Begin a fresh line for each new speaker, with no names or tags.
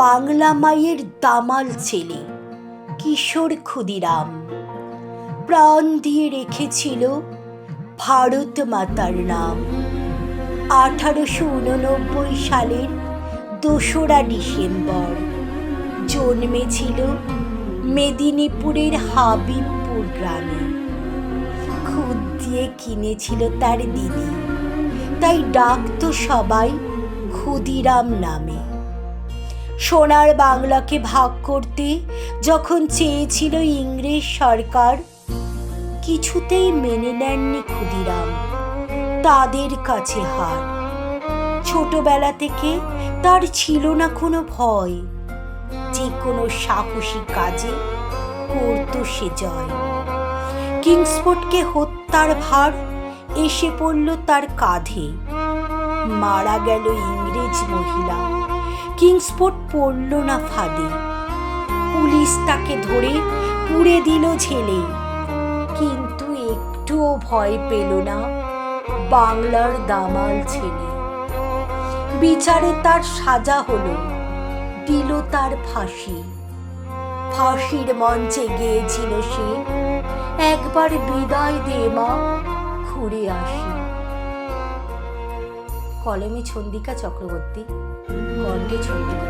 বাংলা মায়ের দামাল ছেলে, কিশোর ক্ষুদিরাম। প্রাণ দিয়ে রেখেছিল ভারত মাতার নাম। আঠারোশো উননব্বই সালের দোসরা ডিসেম্বর, জন্মেছিল মেদিনীপুরের হাবিবপুর গ্রামে। খুদ দিয়ে কিনেছিল তার দিদি, তাই ডাকতো সবাই ক্ষুদিরাম নামে। সোনার বাংলাকে ভাগ করতে যখন চেয়েছিল ইংরেজ সরকার, কিছুতেই মেনে নেননি ক্ষুদিরাম। তাদের কাছে হার। ছোটবেলা থেকে তার ছিল না কোনো ভয়। যে কোনো সাহসী কাজে করত সে জয়। কিংসফোর্ডকে হত্যার ভার এসে পড়ল তার কাঁধে। মারা গেল ইংরেজ মহিলা। কিংসফোর্ড পড়ল না ফাঁদে। পুলিশ তাকে ধরে পুড়ে দিল ঝেলে। কিন্তু একটুও ভয় পেল না বাংলার দামাল ছেলে। বিচারে তার সাজা হলো, দিল তার ফাঁসি। ফাঁসির মঞ্চে গিয়েছিল সে, একবার বিদায় দে মা, ঘুরে আসি। কলমে ছন্দিকা চক্রবর্তী কণ্ঠে ছন্দিকা